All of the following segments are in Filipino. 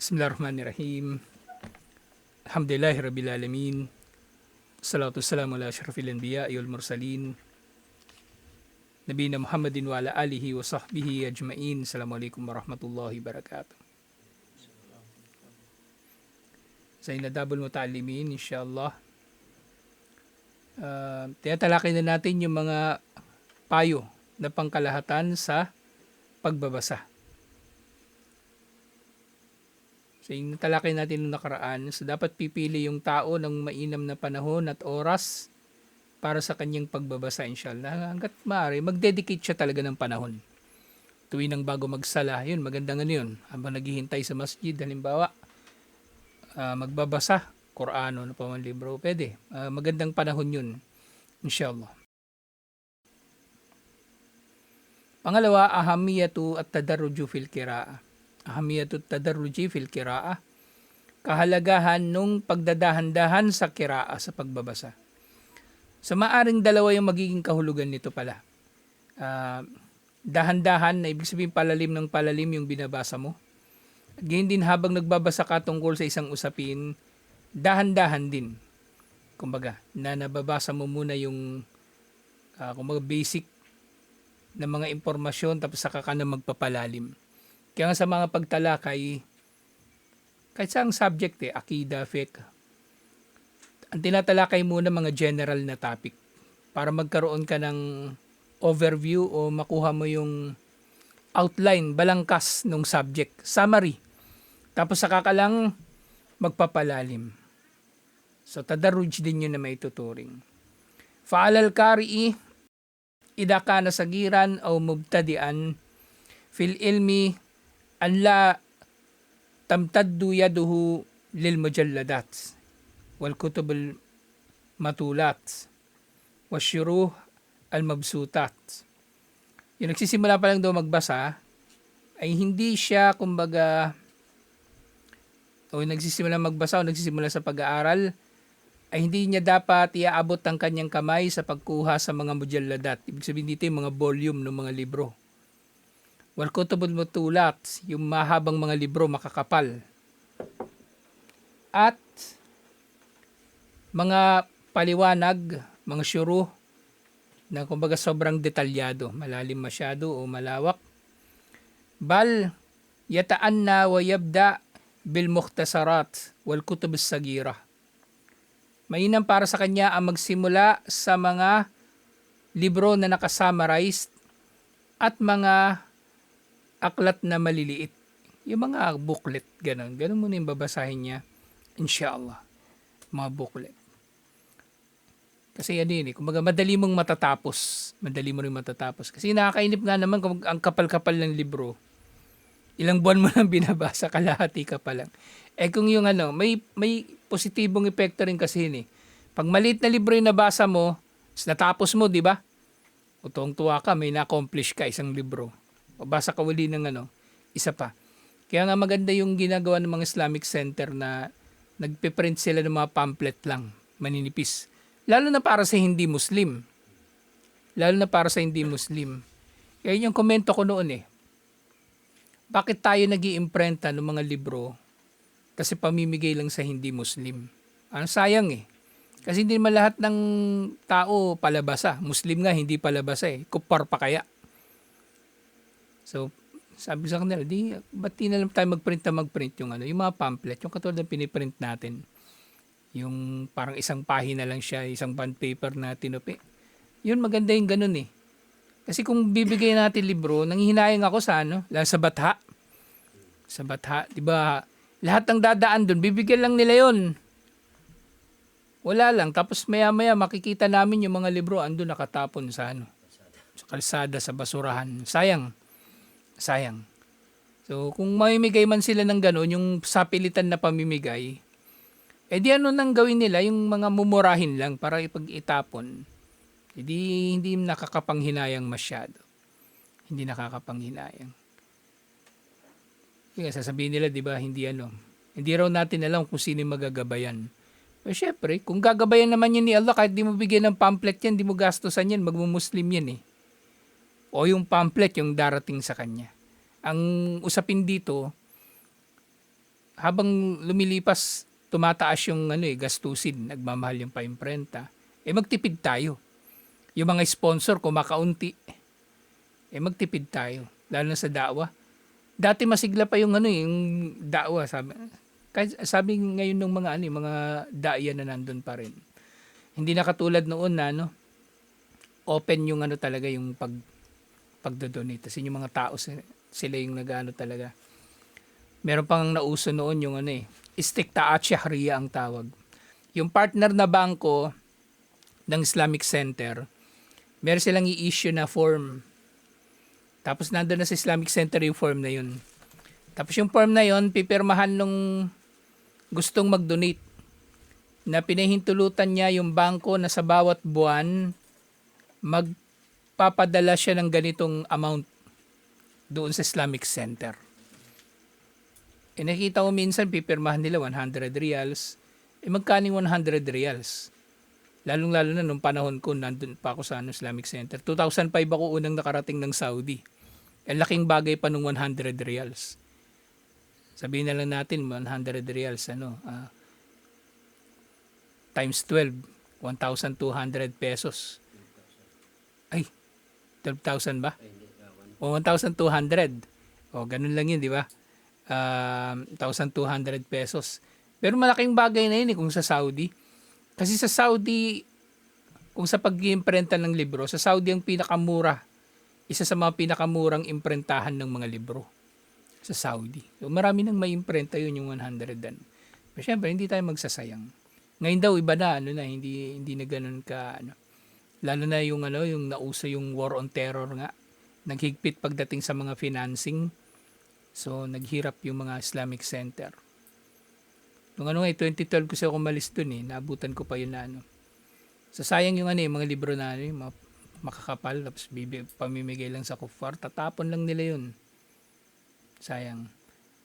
Bismillahirrahmanirrahim. Alhamdulillahi Rabbil Alamin. Salatu wassalamu ala asyrafil anbiya wal mursalin. Nabiyina Muhammadin wa ala alihi wa sahbihi ajmain. Assalamualaikum warahmatullahi wabarakatuh. Sa inadabul mutalimin, inshallah. Uh, tinatalakay na natin yung mga payo na pangkalahatan sa pagbabasa. So yung talakay natin nung nakaraan, so dapat pipili yung tao ng mainam na panahon at oras para sa kanyang pagbabasa inshallah. Hanggat maaari, mag-dedicate siya talaga ng panahon. Tuwing nang bago magsala, yun, magandang ano yun. Habang naghihintay sa masjid, halimbawa, uh, magbabasa, Qur'ano, ano pa man libro, pwede. Uh, magandang panahon yun, inshallah. Pangalawa, ahamiyatu at tadarruju fil kira'ah ahamiyatut tadarruji fil kiraah, kahalagahan nung pagdadahan-dahan sa kiraah sa pagbabasa. So maaring dalawa yung magiging kahulugan nito pala. Uh, dahan-dahan na ibig sabihin palalim ng palalim yung binabasa mo. At ganyan din habang nagbabasa ka tungkol sa isang usapin, dahan-dahan din. Kumbaga, na nababasa mo muna yung uh, kumbaga basic na mga impormasyon tapos saka ka na magpapalalim. Kaya sa mga pagtalakay, kahit sa ang subject eh, akida, fiqh, ang tinatalakay muna mga general na topic para magkaroon ka ng overview o makuha mo yung outline, balangkas ng subject, summary. Tapos saka ka lang magpapalalim. So tadarruj din yun na may tuturing. Faalal kari'i, ida ka nasagiran o mubtadian fil ilmi an la tamtaddu yaduhu lil mujalladat wal kutub al matulat wasyuruh al mabsutat. Yung nagsisimula pa lang daw magbasa ay hindi siya kumbaga o nagsisimula magbasa o nagsisimula sa pag-aaral ay hindi niya dapat iaabot ang kanyang kamay sa pagkuha sa mga mujalladat. Ibig sabihin dito yung mga volume ng mga libro wal kutubul mutulat, yung mahabang mga libro makakapal. At mga paliwanag, mga syuro na kumbaga sobrang detalyado, malalim masyado o malawak. Bal yataan na wa yabda bil mukhtasarat wal kutub sagira. Mainam para sa kanya ang magsimula sa mga libro na nakasummarize at mga aklat na maliliit. Yung mga booklet, ganun. Ganun muna yung babasahin niya. Inshallah. Mga booklet. Kasi yan yun eh. Kumbaga, madali mong matatapos. Madali mo rin matatapos. Kasi nakakainip nga naman kung ang kapal-kapal ng libro. Ilang buwan mo nang binabasa, kalahati ka pa lang. Eh kung yung ano, may, may positibong epekto rin kasi yun eh. Pag maliit na libro yung nabasa mo, natapos mo, di ba? Utong tuwa ka, may na-accomplish ka isang libro. Basa ka uli ng ano, isa pa. Kaya nga maganda yung ginagawa ng mga Islamic Center na nagpe-print sila ng mga pamphlet lang, maninipis. Lalo na para sa hindi Muslim. Lalo na para sa hindi Muslim. Kaya yung komento ko noon eh. Bakit tayo nag iimprenta ng mga libro kasi pamimigay lang sa hindi Muslim? Ang sayang eh. Kasi hindi naman lahat ng tao palabasa. Muslim nga, hindi palabasa eh. Kupar pa kaya. So, sabi sa kanila, di, ba't di na lang tayo magprint na magprint yung ano, yung mga pamphlet, yung katulad ng piniprint natin. Yung parang isang pahina lang siya, isang bond paper na tinupi. Yun, maganda yung ganun eh. Kasi kung bibigay natin libro, nanghihinayang ako sa ano, sa batha. Sa batha, di ba? Lahat ng dadaan doon, bibigyan lang nila yon. Wala lang. Tapos maya-maya makikita namin yung mga libro ando nakatapon sa ano, sa kalsada, sa basurahan. Sayang sayang. So, kung mamimigay man sila ng gano'n, yung sapilitan na pamimigay, eh di ano nang gawin nila, yung mga mumurahin lang para ipag-itapon. Hindi, eh, hindi nakakapanghinayang masyado. Hindi nakakapanghinayang. Yung sasabihin nila, di ba, hindi ano, hindi raw natin alam kung sino magagabayan. Pero syempre, kung gagabayan naman yan ni Allah, kahit di mo bigyan ng pamphlet yan, di mo gastosan yan, magmumuslim yan eh o yung pamphlet yung darating sa kanya. Ang usapin dito, habang lumilipas, tumataas yung ano eh, gastusin, nagmamahal yung paimprenta, eh magtipid tayo. Yung mga sponsor, kumakaunti, eh magtipid tayo. Lalo na sa dawa. Dati masigla pa yung ano eh, yung dawa, sabi. Kahit sabi ngayon ng mga ano, eh, mga daya na nandun pa rin. Hindi na katulad noon na ano, open yung ano talaga yung pag pagdodonate. Kasi yung mga tao sila, yung nagano talaga. Meron pang nauso noon yung ano eh, Istikta at Shahriya ang tawag. Yung partner na bangko ng Islamic Center, meron silang i-issue na form. Tapos nandun na sa Islamic Center yung form na yun. Tapos yung form na yun, pipirmahan nung gustong mag-donate na pinahintulutan niya yung bangko na sa bawat buwan magpapadala siya ng ganitong amount doon sa Islamic Center. E nakita ko minsan pipirmahan nila 100 reals. E magkano yung 100 reals? Lalong-lalo na nung panahon ko, nandun pa ako sa ano, Islamic Center. 2005 ako unang nakarating ng Saudi. E laking bagay pa nung 100 reals. Sabihin na lang natin, 100 reals, ano, ah, times 12, 1,200 pesos. Ay, 12,000 ba? O 1,200. O, ganun lang yun, di ba? Um, 1,200 pesos. Pero malaking bagay na yun eh, kung sa Saudi. Kasi sa Saudi, kung sa pag-iimprenta ng libro, sa Saudi ang pinakamura. Isa sa mga pinakamurang imprentahan ng mga libro sa Saudi. So marami nang may imprenta yun yung 100 dan. Pero syempre, hindi tayo magsasayang. Ngayon daw iba na ano na hindi hindi na ganoon ka ano. Lalo na yung ano yung nauso yung war on terror nga. Naghigpit pagdating sa mga financing. So naghirap yung mga Islamic Center. Nung ano nga, eh, 2012 kasi ako umalis dun eh. Naabutan ko pa yun na ano. So sayang yung ano eh, mga libro na ano, yung mga makakapal tapos bibi, pamimigay lang sa kufar. Tatapon lang nila yun. Sayang.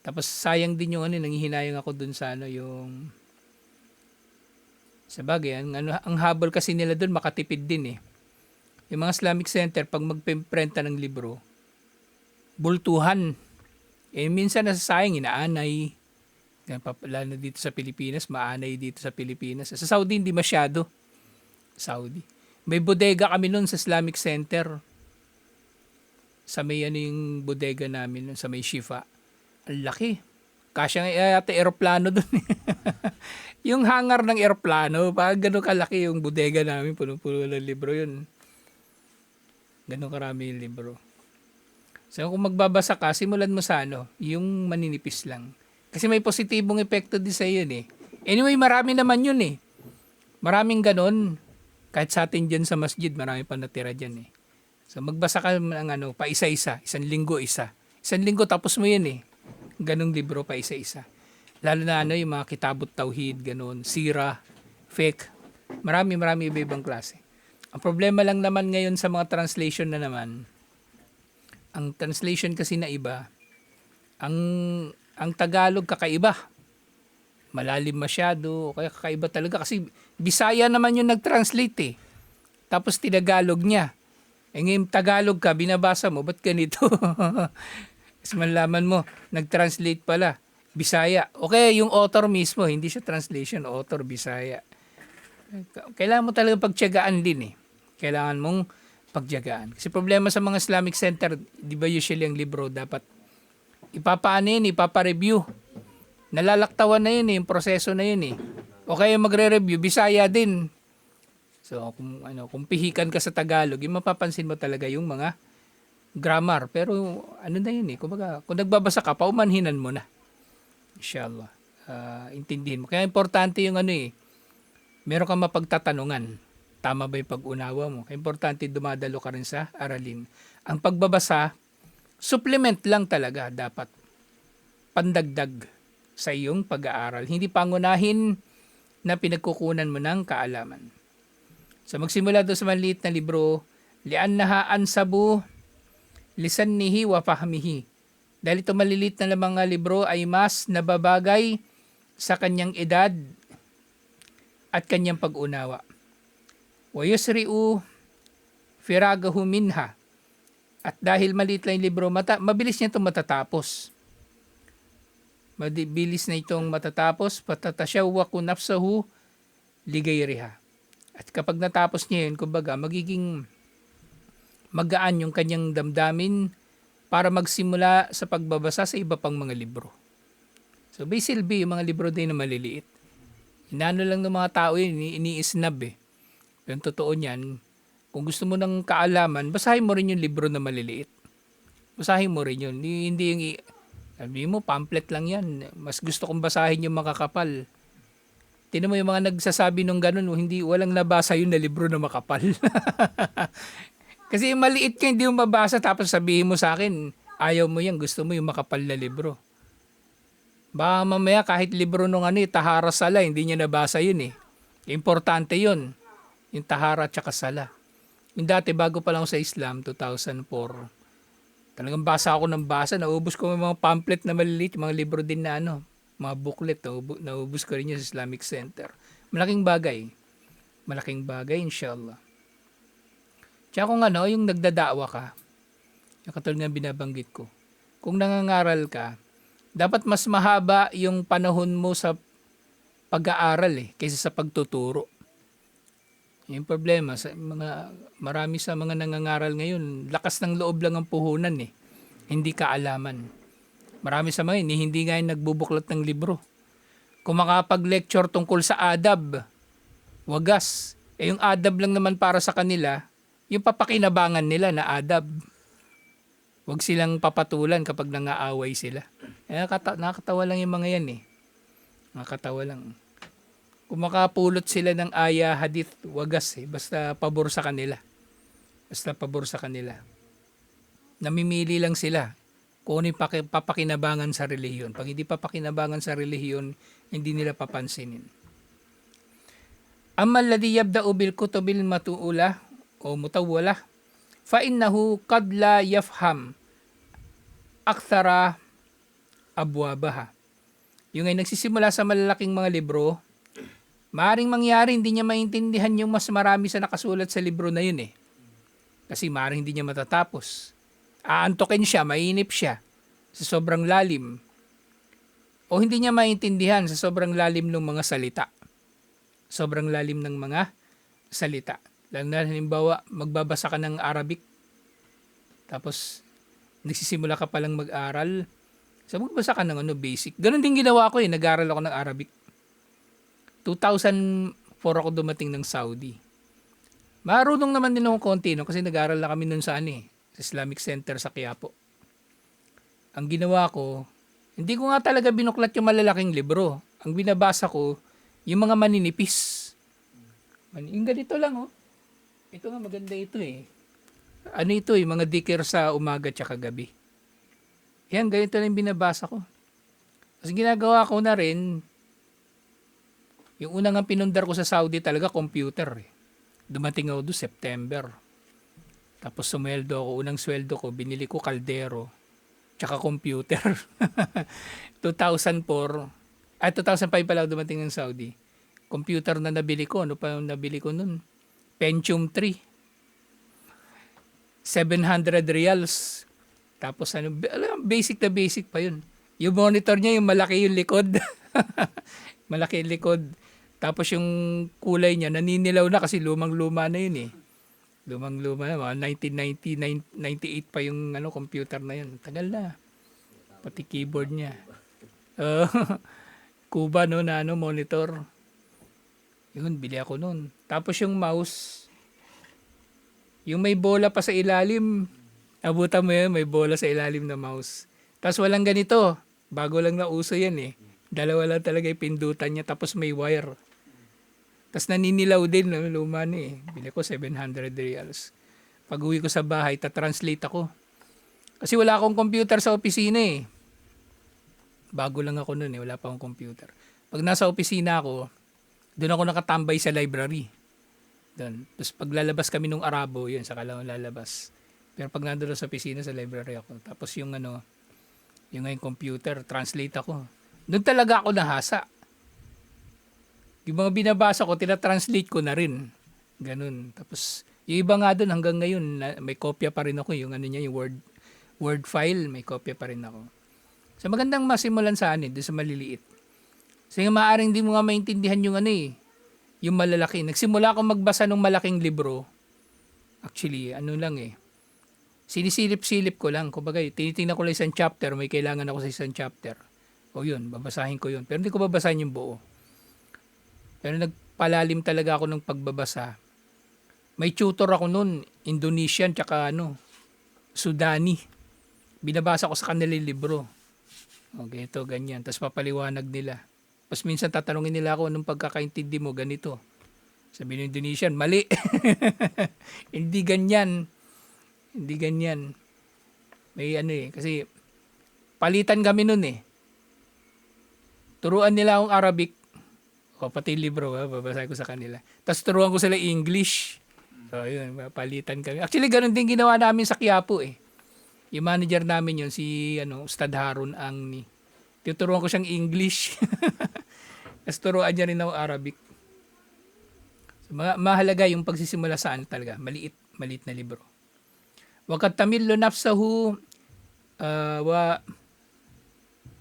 Tapos sayang din yung ano, nanghihinayang ako dun sa ano, yung sa bagay, ang, ano, ang habol kasi nila dun makatipid din eh. Yung mga Islamic Center, pag magpimprenta ng libro, bultuhan. Eh, minsan nasasayang, inaanay. Lalo na dito sa Pilipinas, maanay dito sa Pilipinas. Sa Saudi, hindi masyado. Saudi. May bodega kami nun sa Islamic Center. Sa may ano yung bodega namin sa may Shifa. Ang laki. Kasya nga eh, yata aeroplano dun. yung hangar ng aeroplano, pag gano'n kalaki yung bodega namin, puno-puno ng libro yun. Gano'n karami yung libro. So kung magbabasa ka, simulan mo sa ano, yung maninipis lang. Kasi may positibong epekto din sa yun eh. Anyway, marami naman yun eh. Maraming ganon. Kahit sa atin dyan sa masjid, marami pa natira dyan eh. So magbasa ka ng ano, pa isa-isa. Isang linggo isa. Isang linggo tapos mo yun eh. Ganong libro pa isa-isa. Lalo na ano, yung mga kitabot tauhid, ganon, sira, fake. Marami, marami iba-ibang klase. Ang problema lang naman ngayon sa mga translation na naman, ang translation kasi na iba, ang ang Tagalog kakaiba. Malalim masyado, kaya kakaiba talaga kasi Bisaya naman yung nag-translate eh. Tapos tinagalog niya. Eh ngayon Tagalog ka, binabasa mo, ba't ganito? Kasi malaman mo, nag-translate pala. Bisaya. Okay, yung author mismo, hindi siya translation, author Bisaya. Kailangan mo talaga pagtiyagaan din eh. Kailangan mong pagtiyagaan. Kasi problema sa mga Islamic Center, di ba usually ang libro dapat ipapaano yun, ipapa-review. Nalalaktawan na yun eh, yung proseso na yun eh. O kaya magre-review, Bisaya din. So, kung, ano, kung pihikan ka sa Tagalog, yung mapapansin mo talaga yung mga grammar. Pero, ano na yun eh, kumbaga, kung nagbabasa ka, paumanhinan mo na. Inshallah. Uh, intindihin mo. Kaya importante yung ano eh, meron kang mapagtatanungan. Tama ba yung pag-unawa mo? Kaya importante dumadalo ka rin sa aralin. Ang pagbabasa, supplement lang talaga dapat. Pandagdag sa iyong pag-aaral. Hindi pangunahin na pinagkukunan mo ng kaalaman. So magsimula doon sa maliit na libro, lian nahaan sabu, lisan nihi wa fahmihi. Dahil ito maliliit na mga libro ay mas nababagay sa kanyang edad at kanyang pag-unawa. Wa yusri'u firagahu minha. At dahil maliit lang yung libro, mata, mabilis niya itong matatapos. Madibilis na itong matatapos. Patatasyawa ko nafsahu ligayriha. At kapag natapos niya yun, kumbaga, magiging magaan yung kanyang damdamin para magsimula sa pagbabasa sa iba pang mga libro. So, may silbi yung mga libro din na maliliit. Inano lang ng mga tao yun, ini- ini-snub eh. Pero totoo niyan, kung gusto mo ng kaalaman, basahin mo rin yung libro na maliliit. Basahin mo rin yun. Hindi, yung, sabi mo, pamphlet lang yan. Mas gusto kong basahin yung makakapal. Tinan mo yung mga nagsasabi nung ganun, hindi, walang nabasa yun na libro na makapal. Kasi maliit ka, hindi mo mabasa, tapos sabihin mo sa akin, ayaw mo yan, gusto mo yung makapal na libro. Baka mamaya kahit libro nung ano, eh, tahara sala, hindi niya nabasa yun eh. Importante yun. Yung tahara at sala. Yung dati, bago pa lang sa Islam, 2004, talagang basa ako ng basa. Naubos ko mga pamphlet na maliliit, mga libro din na ano, mga booklet, naubos ko rin yun sa Islamic Center. Malaking bagay. Malaking bagay, inshallah. Tsaka kung ano, yung nagdadawa ka, yung katulad nga binabanggit ko, kung nangangaral ka, dapat mas mahaba yung panahon mo sa pag-aaral eh, kaysa sa pagtuturo. Yung problema, sa mga, marami sa mga nangangaral ngayon, lakas ng loob lang ang puhunan eh. Hindi kaalaman. Marami sa mga yun, eh, hindi nga yung nagbubuklat ng libro. Kung makapag-lecture tungkol sa adab, wagas. Eh yung adab lang naman para sa kanila, yung papakinabangan nila na adab. Huwag silang papatulan kapag nangaaway sila. Eh, nakata- nakakatawa lang yung mga yan eh. Nakakatawa lang. Kung makapulot sila ng aya, hadith, wagas eh. Basta pabor sa kanila. Basta pabor sa kanila. Namimili lang sila kung ano yung paki- papakinabangan sa relihiyon. Pag hindi papakinabangan sa relihiyon, hindi nila papansinin. Amma alladhi yabda'u bil kutubil matu'ula o mutawwala fa innahu qad la yafham akthara abwabaha. Yung ay nagsisimula sa malalaking mga libro, maaring mangyari hindi niya maintindihan yung mas marami sa nakasulat sa libro na yun eh. Kasi maaring hindi niya matatapos. Aantokin siya, mainip siya sa sobrang lalim. O hindi niya maintindihan sa sobrang lalim ng mga salita. Sobrang lalim ng mga salita. Lalo na halimbawa, magbabasa ka ng Arabic, tapos nagsisimula ka palang mag-aral, so magbasa ka ng ano, basic. Ganon din ginawa ko eh, nag-aral ako ng Arabic. 2004 ako dumating ng Saudi. Marunong naman din ako konti no, kasi nag-aral na kami nun sa ano eh, Islamic Center sa Quiapo. Ang ginawa ko, hindi ko nga talaga binuklat yung malalaking libro. Ang binabasa ko, yung mga maninipis. Man- Yung ganito lang oh. Ito nga maganda ito eh. Ano ito eh, mga dikir sa umaga tsaka gabi. Yan, ganito lang binabasa ko. Kasi ginagawa ko na rin, yung unang ang pinundar ko sa Saudi talaga, computer eh. Dumating ako doon September. Tapos sumweldo ako, unang sweldo ko, binili ko kaldero, tsaka computer. 2004, at 2005 pala dumating ng Saudi. Computer na nabili ko, ano pa yung nabili ko nun? Pentium 3. 700 reals. Tapos ano, basic na basic pa yun. Yung monitor niya, yung malaki yung likod. malaki yung likod. Tapos yung kulay niya, naninilaw na kasi lumang-luma na yun eh. Lumang-luma na, mga 1990, 98 pa yung ano, computer na yun. Tagal na. Pati keyboard niya. Uh, Kuba no, na ano, monitor. Yun, bili ako nun. Tapos yung mouse, yung may bola pa sa ilalim, abutan mo yun, may bola sa ilalim na mouse. Tapos walang ganito, bago lang na uso yan eh. Dalawa lang talaga yung pindutan niya, tapos may wire. Tapos naninilaw din, luma na eh. Bili ko 700 reals. Pag uwi ko sa bahay, ta-translate ako. Kasi wala akong computer sa opisina eh. Bago lang ako noon eh, wala pa akong computer. Pag nasa opisina ako, doon ako nakatambay sa library. Doon. Tapos pag lalabas kami nung Arabo, yun, saka lang lalabas. Pero pag nandun sa opisina, sa library ako. Tapos yung ano, yung ngayon computer, translate ako. Doon talaga ako nahasa. Yung mga binabasa ko, tinatranslate ko na rin. Ganun. Tapos, yung iba nga doon hanggang ngayon, may kopya pa rin ako. Yung ano niya, yung Word, Word file, may kopya pa rin ako. So magandang masimulan sa anin, doon sa maliliit. Kasi nga maaaring di mo nga maintindihan yung ano eh, yung malalaki. Nagsimula ako magbasa ng malaking libro. Actually, ano lang eh. Sinisilip-silip ko lang. Kumbaga, tinitingnan ko lang isang chapter, may kailangan ako sa isang chapter. O yun, babasahin ko yun. Pero hindi ko babasahin yung buo. Pero nagpalalim talaga ako ng pagbabasa. May tutor ako noon, Indonesian, tsaka ano, Sudani. Binabasa ko sa kanila yung libro. Okay, ito, ganyan. Tapos papaliwanag nila. Tapos minsan tatanungin nila ako, anong pagkakaintindi mo, ganito. Sabi ng Indonesian, mali. Hindi ganyan. Hindi ganyan. May ano eh, kasi palitan kami nun eh. Turuan nila akong Arabic. O, pati libro, babasahin ko sa kanila. Tapos turuan ko sila English. So, yun, palitan kami. Actually, ganun din ginawa namin sa Quiapo eh. Yung manager namin yun, si ano, Ustad Harun Angni. Tuturuan ko siyang English. Tapos turuan niya rin ako Arabic. So, ma- mahalaga yung pagsisimula saan talaga. Maliit, maliit na libro. Wakat tamillo nafsahu uh, wa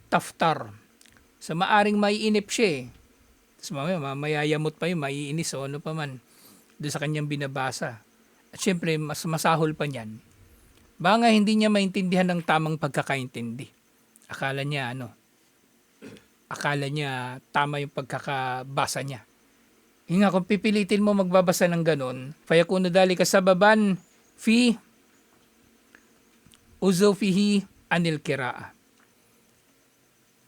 taftar. Sa maaring maiinip siya eh. Tapos mamaya, mamayayamot pa yun, maiinis o ano pa man doon sa kanyang binabasa. At syempre, mas masahol pa niyan. Baka hindi niya maintindihan ng tamang pagkakaintindi. Akala niya ano, akala niya tama yung pagkakabasa niya. Hinga kung pipilitin mo magbabasa ng ganun, fayakuno dali ka sa baban, fi uzofihi anil kiraa.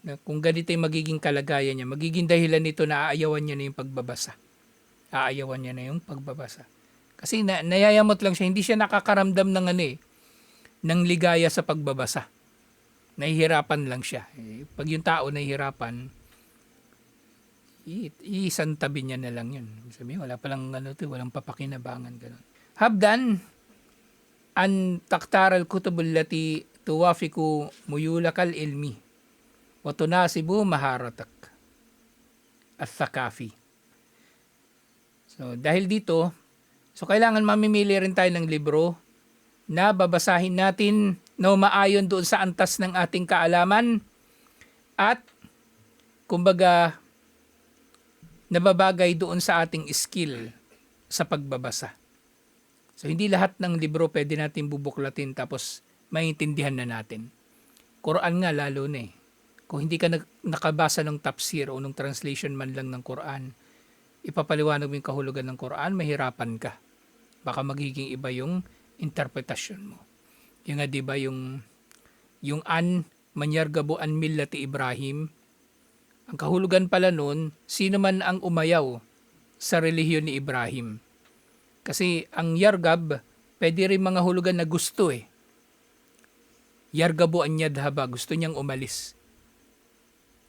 Na kung ganito yung magiging kalagayan niya, magiging dahilan nito na aayawan niya na yung pagbabasa. Aayawan niya na yung pagbabasa. Kasi na, nayayamot lang siya, hindi siya nakakaramdam ng ano eh, ng ligaya sa pagbabasa. Nahihirapan lang siya. Eh, pag yung tao nahihirapan, iisantabi niya na lang yun. Sabi wala palang ano to, walang papakinabangan ganun. Habdan, an taktaral kutubul lati tuwafiku muyulakal ilmi wa tunasibu maharatak at thakafi. So, dahil dito, so kailangan mamimili rin tayo ng libro na babasahin natin na umaayon doon sa antas ng ating kaalaman at kumbaga nababagay doon sa ating skill sa pagbabasa. So hindi lahat ng libro pwede natin bubuklatin tapos maintindihan na natin. Quran nga lalo na eh. Kung hindi ka nakabasa ng tafsir o ng translation man lang ng Quran, ipapaliwanag mo yung kahulugan ng Quran, mahirapan ka. Baka magiging iba yung interpretasyon mo. Yung nga 'di ba yung yung an manyargabu an millati Ibrahim, ang kahulugan pala noon, sino man ang umayaw sa relihiyon ni Ibrahim. Kasi ang yargab, pwede rin mga hulugan na gusto eh. Yargabu an yadhaba, gusto niyang umalis.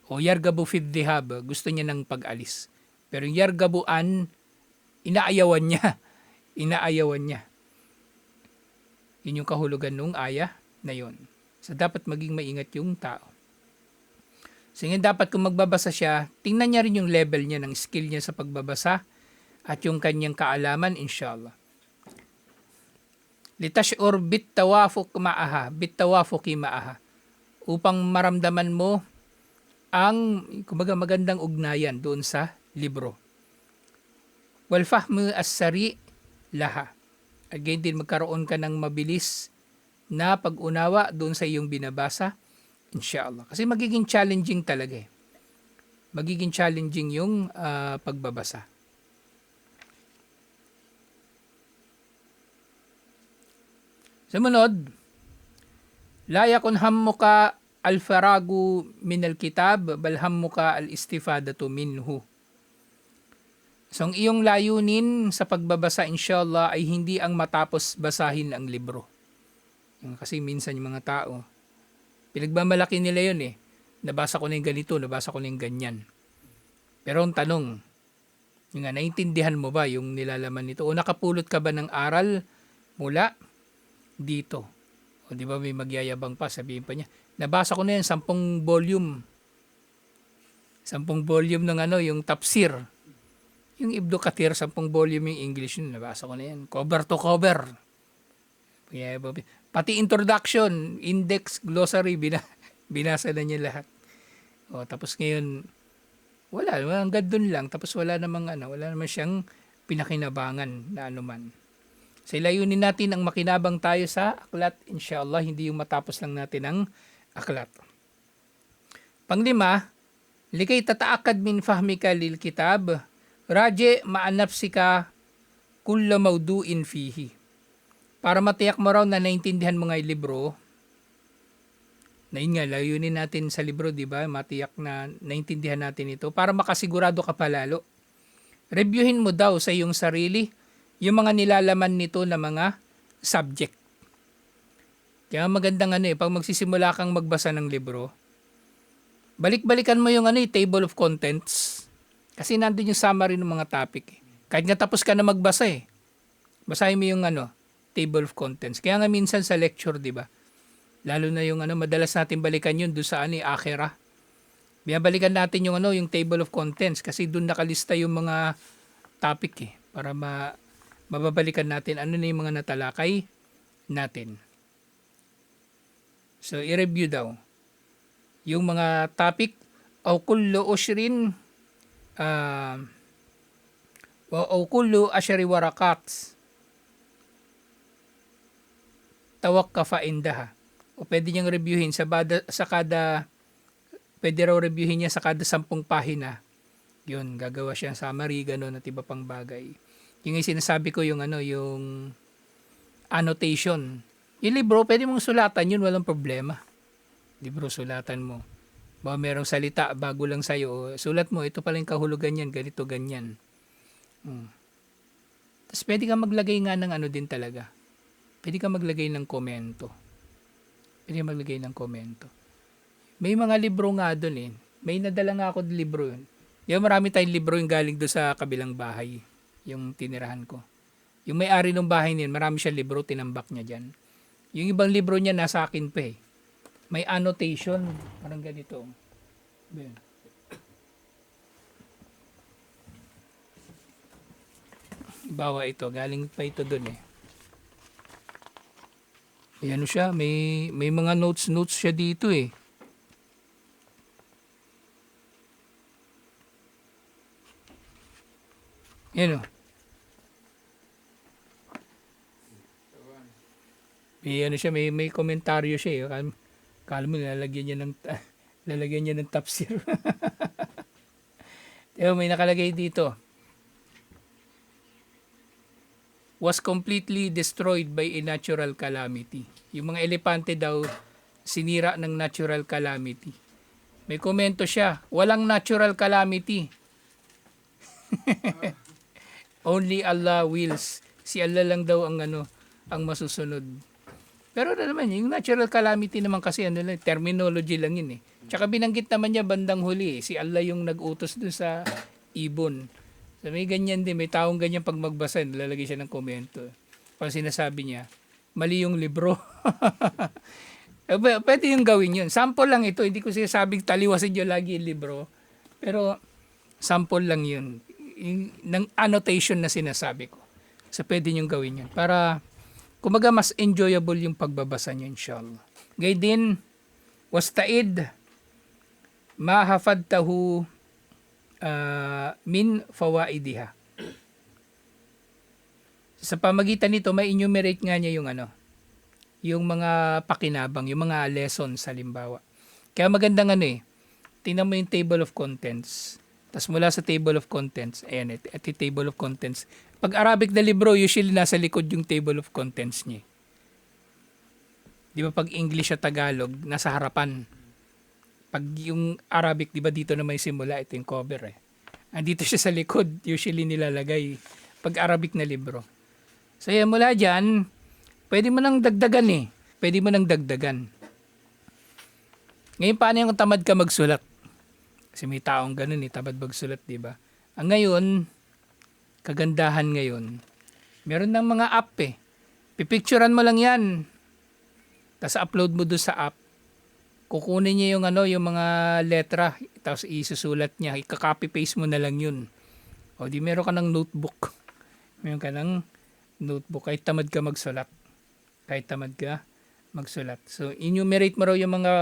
O yargabu fid dihab, gusto niya ng pag-alis. Pero yung yargabu an, inaayawan niya. Inaayawan niya. Yun yung kahulugan nung aya na yun. So dapat maging maingat yung tao. So yun dapat kung magbabasa siya, tingnan niya rin yung level niya ng skill niya sa pagbabasa at yung kanyang kaalaman inshallah. Litashur bit tawafuk maaha, bit tawafuki maaha. Upang maramdaman mo ang kumbaga magandang ugnayan doon sa libro. Wal fahmu as-sari laha. Again din magkaroon ka ng mabilis na pag-unawa doon sa iyong binabasa inshallah. Kasi magiging challenging talaga eh. Magiging challenging yung ah, pagbabasa. Sumunod, la yakun hammuka al-faragu min al-kitab bal hammuka al-istifadatu minhu. So ang iyong layunin sa pagbabasa inshallah ay hindi ang matapos basahin ang libro. Kasi minsan yung mga tao, pinagmamalaki nila yun eh. Nabasa ko na yung ganito, nabasa ko na yung ganyan. Pero ang tanong, yung nga, naintindihan mo ba yung nilalaman nito? O nakapulot ka ba ng aral mula dito? O di ba may magyayabang pa, sabihin pa niya, nabasa ko na yan, sampung volume. Sampung volume ng ano, yung tafsir. Yung Ibnu Kathir, sampung volume yung English yun, nabasa ko na yan. Cover to cover. Pati introduction, index, glossary, bina, Binasa na niya lahat. O, tapos ngayon, wala, hanggang dun lang. Tapos wala namang ano, wala naman siyang pinakinabangan na anuman. Sa ilayunin natin ang makinabang tayo sa aklat, inshallah, hindi yung matapos lang natin ang aklat. Panglima, likay tataakad min fahmika lil kitab, raje maanapsika kulla mawduin fihi. Para matiyak mo raw na naintindihan mo nga yung libro, na yun nga, layunin natin sa libro, di ba? Matiyak na naintindihan natin ito para makasigurado ka palalo. Reviewin mo daw sa iyong sarili yung mga nilalaman nito na mga subject. Kaya magandang ano eh, pag magsisimula kang magbasa ng libro, balik-balikan mo yung ano eh, table of contents. Kasi nandun yung summary ng mga topic eh. Kahit nga tapos ka na magbasa eh. Basahin mo yung ano, table of contents. Kaya nga minsan sa lecture, di ba? Lalo na yung ano, madalas natin balikan yun doon sa ano, eh, akhira. Binabalikan natin yung ano, yung table of contents kasi doon nakalista yung mga topic eh para ma mababalikan natin ano na yung mga natalakay natin. So, i-review daw yung mga topic o kullu ushrin uh, o kullu ashari warakats tawakkafa indaha. O pwede niyang reviewin sa, bada, sa kada pwede raw reviewin niya sa kada sampung pahina. Yun gagawa siya ng summary ganun at iba pang bagay. Yung yung sinasabi ko yung ano yung annotation. Yung libro pwede mong sulatan yun walang problema. Libro sulatan mo ba merong salita bago lang sa'yo. Sulat mo ito pala yung kahulugan yan ganito ganyan. Hmm. tapos pwede ka maglagay nga ng ano din talaga. Pwede ka maglagay ng komento. Pwede ka maglagay ng komento. May mga libro nga doon eh. May nadala nga ako libro yun. Yung marami tayong libro yung galing doon sa kabilang bahay yung tinirahan ko. Yung may-ari ng bahay niyan marami siya libro tinambak niya dyan. Yung ibang libro niya nasa akin pa eh may annotation. Parang ganito. Ayan. Bawa ito. Galing pa ito dun eh. Ayan siya. May, may mga notes-notes siya dito eh. Yan o. May ano siya, may, may komentaryo siya eh. Kala mo lalagyan niya ng lalagyan niya ng tafsir. Pero may nakalagay dito. Was completely destroyed by a natural calamity. Yung mga elepante daw sinira ng natural calamity. May komento siya, walang natural calamity. Only Allah wills. Si Allah lang daw ang ano, ang masusunod. Pero ano naman, yung natural calamity naman kasi ano lang, terminology lang yun eh. Tsaka binanggit naman niya bandang huli, eh, si Allah yung nag-utos dun sa ibon. So may ganyan din, may taong ganyan pag magbasa, nilalagay siya ng komento. Pag sinasabi niya, mali yung libro. Eh, pwede yung gawin yun. Sample lang ito, hindi ko sinasabing taliwasin niyo lagi yung libro. Pero sample lang yun. Yung, ng annotation na sinasabi ko. So pwede niyong gawin yun. Para Kumaga mas enjoyable yung pagbabasa niyo inshallah. Gay din, wasta'id mahafadtahu uh, min fawaidiha. Sa pamagitan nito, may enumerate nga niya yung ano, yung mga pakinabang, yung mga lessons sa limbawa. Kaya magandang ano eh, tingnan mo yung table of contents. Tapos mula sa table of contents, ayan, ito, ito table of contents. Pag Arabic na libro, usually nasa likod yung table of contents niya. Di ba pag English at Tagalog, nasa harapan. Pag yung Arabic, di ba dito na may simula, ito yung cover eh. Andito siya sa likod, usually nilalagay. Pag Arabic na libro. So yan, mula dyan, pwede mo nang dagdagan eh. Pwede mo nang dagdagan. Ngayon, paano yung tamad ka magsulat? Kasi may taong ganun eh, tamad magsulat, di ba? Ang ngayon, kagandahan ngayon, meron ng mga app eh. Pipicturean mo lang yan. Tapos upload mo doon sa app. Kukunin niya yung ano, yung mga letra, tapos isusulat niya, ika-copy paste mo na lang yun. O di meron ka ng notebook. Meron ka ng notebook kahit tamad ka magsulat. Kahit tamad ka magsulat. So enumerate mo raw yung mga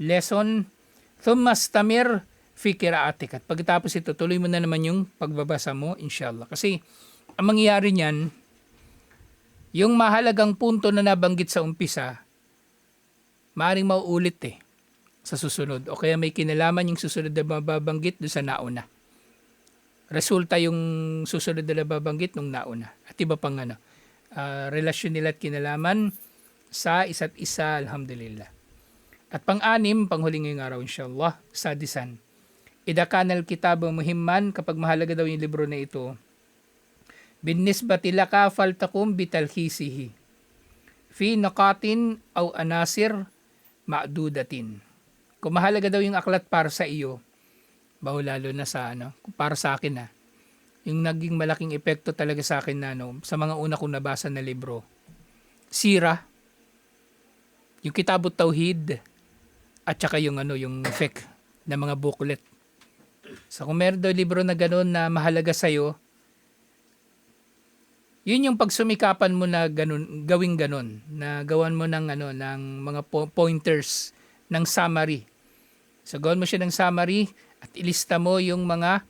lesson. Thumma stamir fi qira'atik. At pagkatapos ito, tuloy mo na naman yung pagbabasa mo, inshallah. Kasi ang mangyayari niyan, yung mahalagang punto na nabanggit sa umpisa, maaaring mauulit eh sa susunod. O kaya may kinalaman yung susunod na mababanggit doon sa nauna. Resulta yung susunod na nababanggit nung nauna. At iba pang ano, ah, relasyon nila at kinalaman sa isa't isa, alhamdulillah. At pang-anim, panghuling ngayong araw, inshallah, sadisan. Idakanal kitabo muhimman kapag mahalaga daw yung libro na ito. Binisbati laka faltakum bitalhisihi. Fi nakatin aw anasir ma'dudatin. Kung mahalaga daw yung aklat para sa iyo, baho lalo na sa ano, para sa akin ah. Yung naging malaking epekto talaga sa akin na ano, sa mga una kong nabasa na libro. Sira, yung Kitabut Tauhid, at saka yung ano, yung fake na mga booklet. So kung meron daw libro na gano'n na mahalaga sa'yo, yun yung pagsumikapan mo na ganun, gawing ganun, na gawan mo ng ano ng mga po- pointers ng summary. So gawan mo siya ng summary at ilista mo yung mga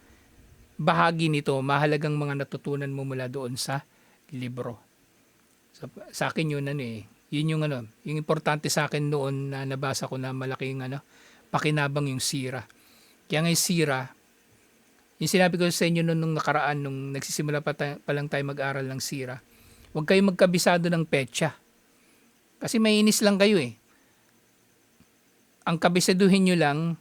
bahagi nito, mahalagang mga natutunan mo mula doon sa libro. So, sa akin yun ano eh, yun yung ano, yung importante sa akin noon na nabasa ko na malaking ano, pakinabang yung sira. Kaya nga sira, yung sinabi ko sa inyo noon nung nakaraan, nung nagsisimula pa, tayo, pa lang tayo mag-aral ng sira, huwag kayo magkabisado ng petsa. Kasi mainis lang kayo eh. Ang kabisaduhin nyo lang,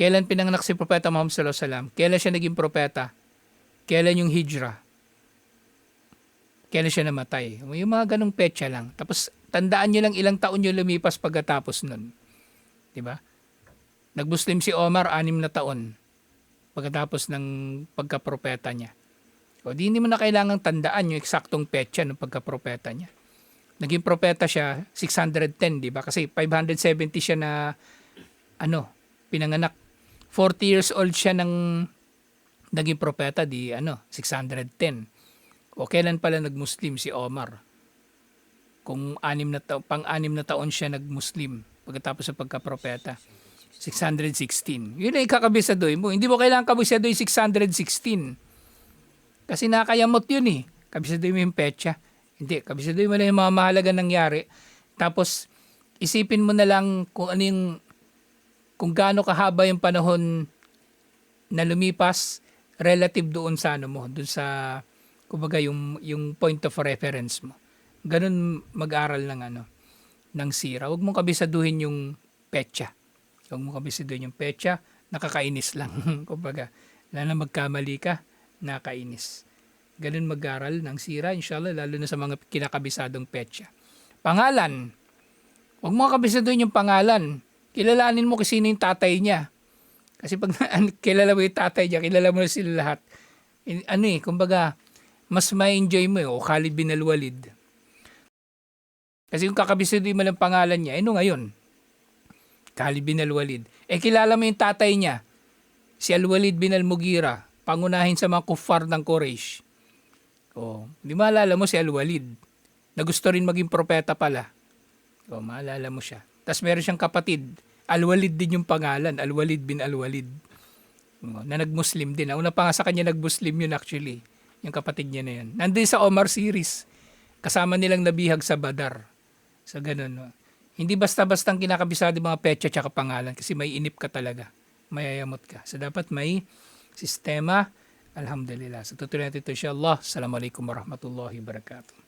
kailan pinanganak si Propeta Muhammad sallallahu alaihi wasallam, kailan siya naging propeta, kailan yung hijrah, kailan siya namatay. Yung mga ganong petsa lang. Tapos tandaan nyo lang ilang taon nyo lumipas pagkatapos nun. Ba? Nagmuslim si Omar, anim na taon pagkatapos ng pagkapropeta niya. O di hindi mo na kailangang tandaan yung eksaktong petsa ng pagkapropeta niya. Naging propeta siya 610, di ba? Kasi 570 siya na ano, pinanganak. 40 years old siya nang naging propeta di ano, 610. O kailan pala nagmuslim si Omar? Kung anim na ta- pang-anim na taon siya nagmuslim pagkatapos sa pagkapropeta. 616. Yun ay kakabisadoy mo. Hindi mo kailangan kabisadoy 616. Kasi nakayamot yun eh. Kabisadoy mo yung petsa. Hindi, kabisadoy mo na yung mga mahalaga nangyari. Tapos, isipin mo na lang kung ano yung, kung gaano kahaba yung panahon na lumipas relative doon sa ano mo, doon sa, kumbaga yung, yung point of reference mo. Ganun mag-aral ng ano, ng sira. Huwag mong kabisaduhin yung petsa. Huwag mo kabisaduhin yung petsa, nakakainis lang. kumbaga, lalo na magkamali ka, nakainis. Ganun mag-aral ng sira, inshallah, lalo na sa mga kinakabisadong petsa. Pangalan. Huwag mo kabisaduhin yung pangalan. Kilalanin mo kasi sino yung tatay niya. Kasi pag kilala mo yung tatay niya, kilala mo na sila lahat. Ano eh, kumbaga, mas ma-enjoy mo eh, o Khalid bin al-Walid. Kasi kung kakabisaduhin mo lang pangalan niya, ano ngayon? Khalid bin al-Walid. Eh, kilala mo yung tatay niya, si al-Walid bin al-Mugira, pangunahin sa mga kuffar ng Quraysh. Oh, di maalala mo si al-Walid, na gusto rin maging propeta pala. Oh, maalala mo siya. Tapos meron siyang kapatid, al-Walid din yung pangalan, al-Walid bin al-Walid. Oh, na nag-Muslim din. Una pa nga sa kanya nag-Muslim yun actually. Yung kapatid niya na yun. Nandun sa Omar series. Kasama nilang nabihag sa Badar. Sa ganun. No? Hindi basta-bastang kinakabisado mga petsa tsaka pangalan kasi may inip ka talaga. Mayayamot ka. So dapat may sistema. Alhamdulillah. So tutuloy natin ito insyaAllah. Assalamualaikum warahmatullahi wabarakatuh.